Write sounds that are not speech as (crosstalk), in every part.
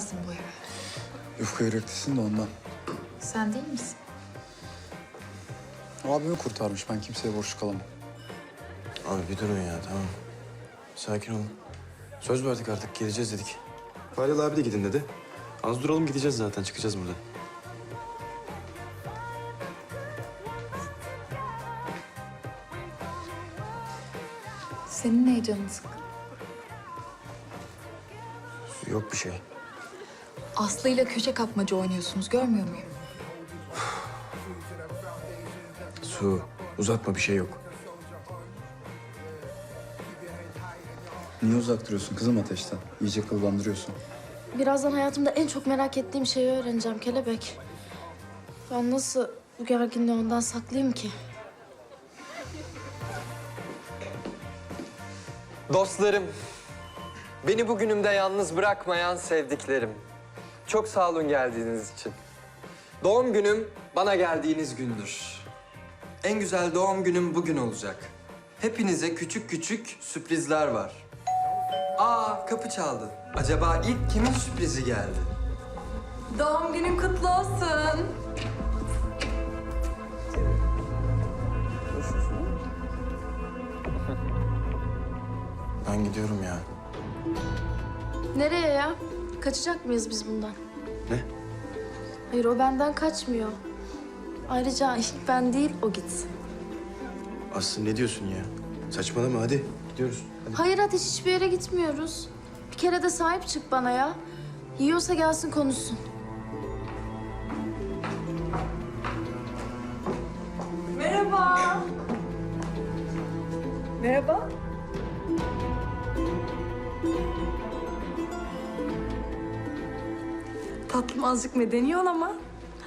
Nasılsın bu eve? Yufka yüreklisin de ondan. Sen değil misin? Abimi kurtarmış. Ben kimseye borçlu kalamam. Abi bir durun ya tamam. Sakin olun. Söz verdik artık geleceğiz dedik. Falil abi de gidin dedi. Az duralım gideceğiz zaten çıkacağız buradan. Senin ne canın sıkkın? Yok bir şey. Aslı'yla köşe kapmaca oynuyorsunuz görmüyor muyum? Su uzatma bir şey yok. Niye uzak duruyorsun kızım ateşten? İyice kıllandırıyorsun. Birazdan hayatımda en çok merak ettiğim şeyi öğreneceğim kelebek. Ben nasıl bu gerginliği ondan saklayayım ki? Dostlarım, beni bugünümde yalnız bırakmayan sevdiklerim. Çok sağ olun geldiğiniz için. Doğum günüm bana geldiğiniz gündür. En güzel doğum günüm bugün olacak. Hepinize küçük küçük sürprizler var. Aa kapı çaldı. Acaba ilk kimin sürprizi geldi? Doğum günün kutlu olsun. Ben gidiyorum ya. Nereye ya? Kaçacak mıyız biz bundan? Ne? Hayır o benden kaçmıyor. Ayrıca ilk ben değil o gitsin. Aslı ne diyorsun ya? Saçmalama hadi gidiyoruz. Hadi. Hayır Ateş hiçbir yere gitmiyoruz. Bir kere de sahip çık bana ya. Yiyorsa gelsin konuşsun. Merhaba. Merhaba. Tatlım azıcık medeni ol ama.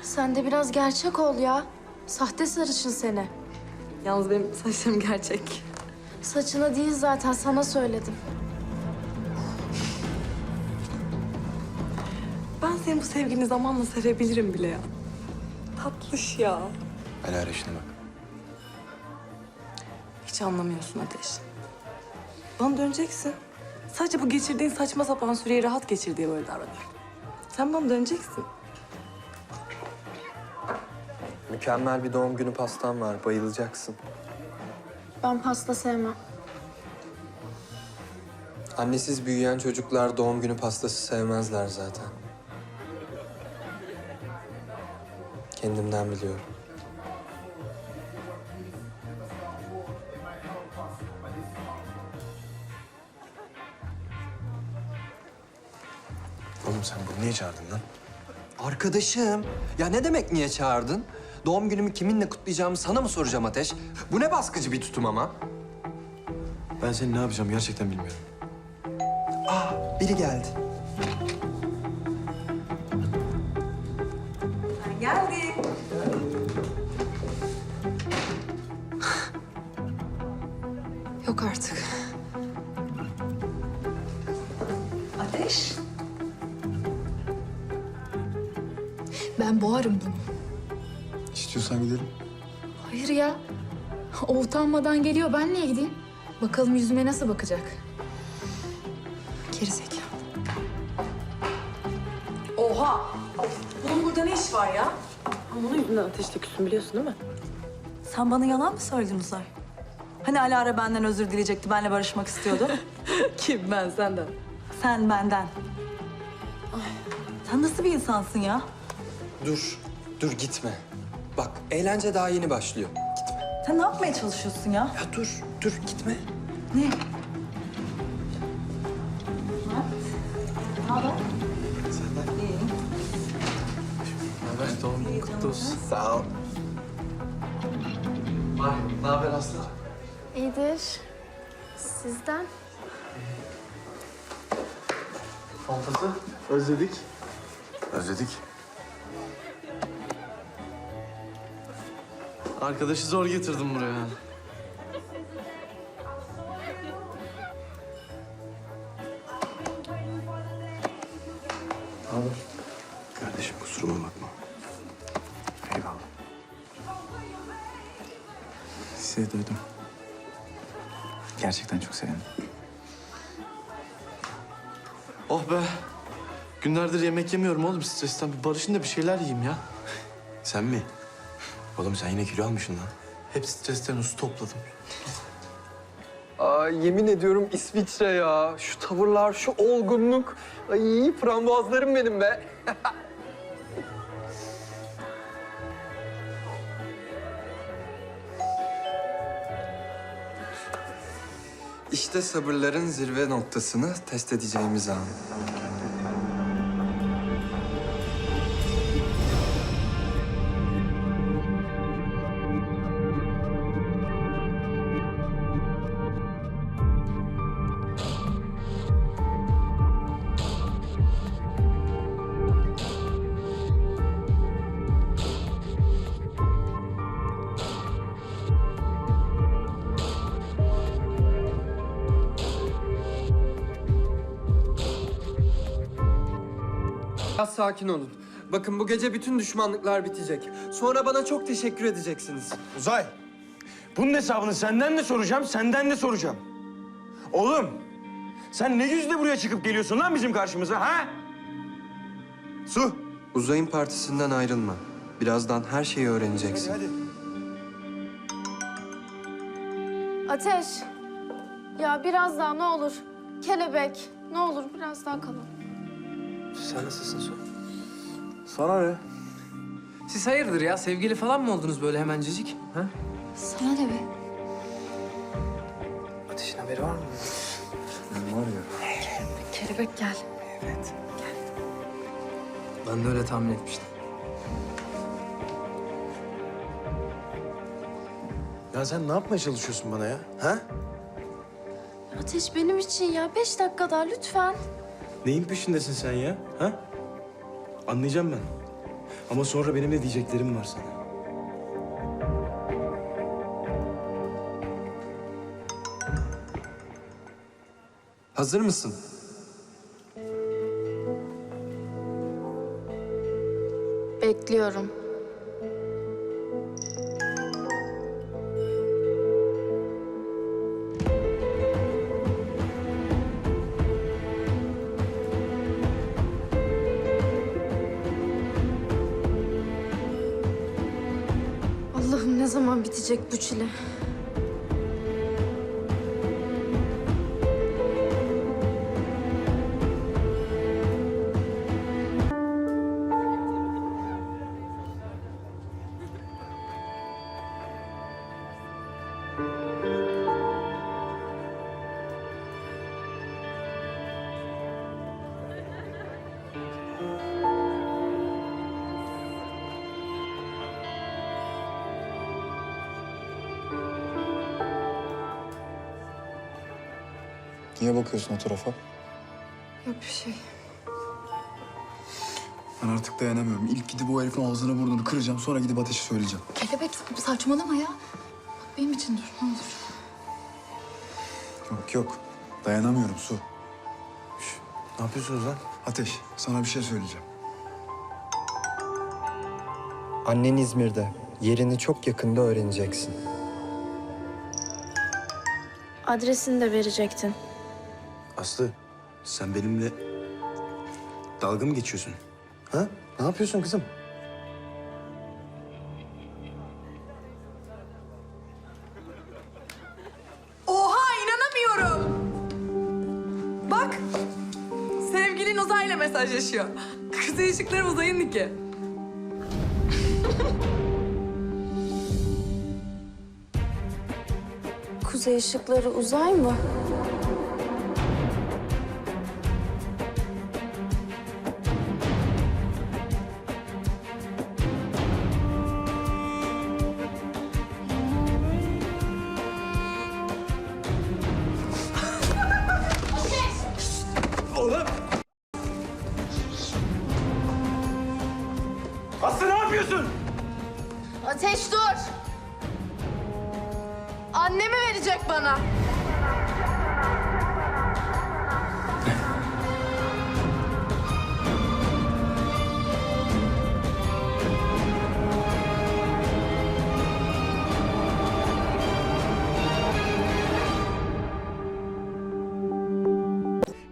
Sen de biraz gerçek ol ya. Sahte sarışın seni. Yalnız benim saçlarım gerçek. Saçına değil zaten sana söyledim. Ben senin bu sevgini zamanla sevebilirim bile ya. Tatlış ya. Alara işine bak. Hiç anlamıyorsun Ateş. Bana döneceksin. Sadece bu geçirdiğin saçma sapan süreyi rahat geçir diye böyle davranıyorum. Sen bana döneceksin. Mükemmel bir doğum günü pastam var. Bayılacaksın. Ben pasta sevmem. Annesiz büyüyen çocuklar doğum günü pastası sevmezler zaten. Kendimden biliyorum. Oğlum sen bunu niye çağırdın lan? Arkadaşım, ya ne demek niye çağırdın? Doğum günümü kiminle kutlayacağımı sana mı soracağım Ateş? Bu ne baskıcı bir tutum ama? Ben seni ne yapacağım gerçekten bilmiyorum. Aa, biri geldi. Geldik. Yok artık. Ben boğarım bunu. İstiyorsan gidelim. Hayır ya. O utanmadan geliyor. Ben niye gideyim? Bakalım yüzüme nasıl bakacak? Gerizekalı. Oha! Bunun burada ne iş var ya? Ama onun yüzünden ateşte küsün biliyorsun değil mi? Sen bana yalan mı söyledin Uzay? Hani Alara benden özür dileyecekti, benimle barışmak istiyordu. (laughs) Kim ben senden? Sen benden. Ay, sen nasıl bir insansın ya? Dur, dur gitme. Bak, eğlence daha yeni başlıyor. Gitme. Sen ne yapmaya çalışıyorsun ya? Ya dur, dur gitme. Ne? Evet doğum günün kutlu olsun. Sağ ol. Ne haber Aslı? İyidir. Sizden? Fantası. Özledik. Özledik. Arkadaşı zor getirdim buraya. Haber? Kardeşim kusuruma bakma. Eyvallah. Sizi duydum. Gerçekten çok sevindim. Oh be. Günlerdir yemek yemiyorum oğlum stresten. Bir barışın da bir şeyler yiyeyim ya. Sen mi? Oğlum sen yine kilo almışsın lan. Hep stresten su topladım. Aa, yemin ediyorum İsviçre ya. Şu tavırlar, şu olgunluk. Ay frambuazlarım benim be. İşte sabırların zirve noktasını test edeceğimiz an. Biraz sakin olun. Bakın bu gece bütün düşmanlıklar bitecek. Sonra bana çok teşekkür edeceksiniz. Uzay, bunun hesabını senden de soracağım, senden de soracağım. Oğlum, sen ne yüzle buraya çıkıp geliyorsun lan bizim karşımıza ha? Su. Uzay'ın partisinden ayrılma. Birazdan her şeyi öğreneceksin. Hadi. Ateş. Ya biraz daha ne olur. Kelebek. Ne olur biraz daha kalın. Sen nasılsın Su? Sana ne? Siz hayırdır ya? Sevgili falan mı oldunuz böyle hemencecik? Ha? Sana ne be? Ateşin haberi var mı? Var ya. Kelebek gel. Ben de öyle tahmin etmiştim. Ya sen ne yapmaya çalışıyorsun bana ya? Ha? Ateş benim için ya. Beş dakika daha lütfen. Neyin peşindesin sen ya? Ha? Anlayacağım ben. Ama sonra benim ne diyeceklerim var sana. Hazır mısın? Bekliyorum. Zaman bitecek bu çile? Niye bakıyorsun o tarafa? Yok bir şey. Ben artık dayanamıyorum. İlk gidip o herifin ağzını burnunu kıracağım. Sonra gidip ateşi söyleyeceğim. Kelebek saçmalama ya. Bak benim için dur ne olur. Yok yok. Dayanamıyorum Su. Ne yapıyorsunuz lan? Ateş sana bir şey söyleyeceğim. Annen İzmir'de. Yerini çok yakında öğreneceksin. Adresini de verecektin. Aslı, sen benimle dalga mı geçiyorsun? Ha? Ne yapıyorsun kızım? Oha inanamıyorum. Bak. Sevgilin uzayla mesajlaşıyor. Kuzey ışıkları uzayın Niki. Kuzey ışıkları uzay mı?